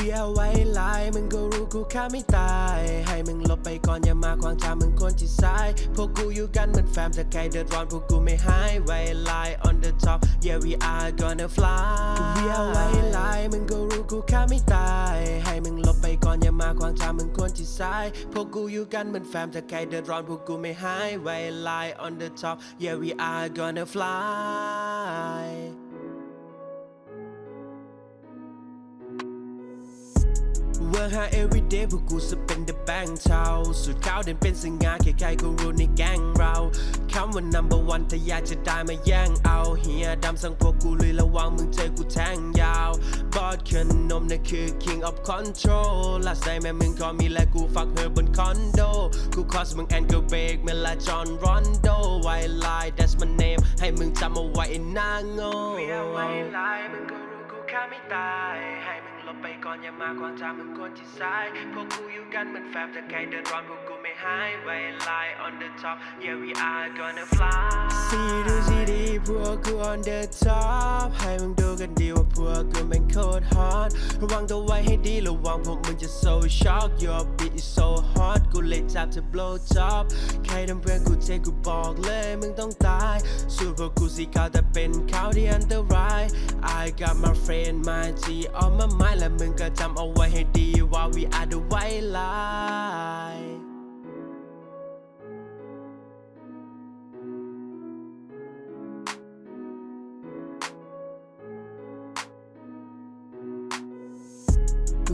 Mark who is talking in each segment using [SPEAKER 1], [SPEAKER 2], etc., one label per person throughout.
[SPEAKER 1] เวียไว้ลายมึงก็รู้กูฆ่าไม่ตาย ให้มึงหลบไปก่อนอย่ามาขวางทางมึงคนที่ซ้าย พวกกูอยู่กันเหมือนแฟมถ้าใครเดือดร้อนพวกกูไม่หายไว้ลาย on the top yeah we are gonna fly เวียไว้ลายมึงก็รู้กูฆ่าไม่ตาย ให้มึงหลบไปก่อนอย่ามาขวางทางมึงคนที่ซ้าย พวกกูอยู่กันเหมือนแฟมถ้าใครเดือดร้อนพวกกูไม่หายไว้ลาย on the top yeah we are gonna fly Work hard every day พวกกูจะเป็น the bank เช่าสุดขาวเด่นเป็นสง่าใครๆก็รู้ในแก๊งเราคำว่า number one ถ้าอยากจะได้มาแย่งเอาเฮียดำสั่งพวกกูเลยระวังมึงเจอกูแทงยาวบอดขนมนั่นคือ king of control last night แม่มึงก็มีและกูฟักเธอบนคอนโดกูคอสมึงแอนเก็เบรกเมลาจอนรอนโดไวไล that's my name ให้มึงจำเอาไว้หน้าโง่ไว้ไลมึงก็รู้กูฆ่าไม่ตายให้มึงหลบไปก่ อนอย่ามาขวางทามึงคนที่ซ้ายพวกกูอยู่กันเหมือนแฟมถ้าใครเดือดร้อนพวกกูไม่หายไว้ไล on the top yeah we are gonna fly ซีดูซีดีพวกกู on the top ให้มึงดูกันดีว่าพวกกูเป็นโคตร hot ระวังตัวไว้ให้ดีระวังพวกมึงจะ so shock your beat is so hot กูเลยจับจะ blow top ใครทำเพื่อนกูเจ็กูบอกเลยมึงต้องตายสู้พวกกูสีขาวแต่เป็นขาวที่อันตราย I got my friend my G on my mind และมึงก็จำเอาไว้ให้ดีว่า we are the white line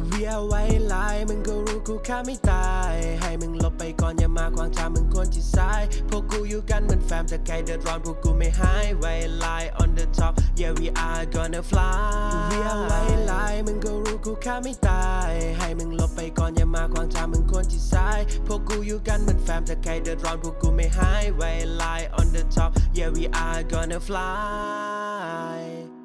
[SPEAKER 1] เวียไว้ลายมึงก็รู้กูฆ่าไม่ตาย ให้มึงลบไปก่อนอย่ามาขวางทางมึงคนที่ซ้าย พวกกูอยู่กันเหมือนแฟมถ้าใครเดือดร้อนพวกกูไม่หายไว้ลาย on the top yeah we are gonna fly เวียไว้ลายมึงก็รู้ กูฆ่าไม่ตาย ให้มึงลบไปก่อนอย่ามาขวางทางมึงคนที่ซ้าย พวกกูอยู่กันเหมือนแฟมถ้าใครเดือดร้อนพวกกูไม่หายไว้ลาย on the top yeah we are gonna fly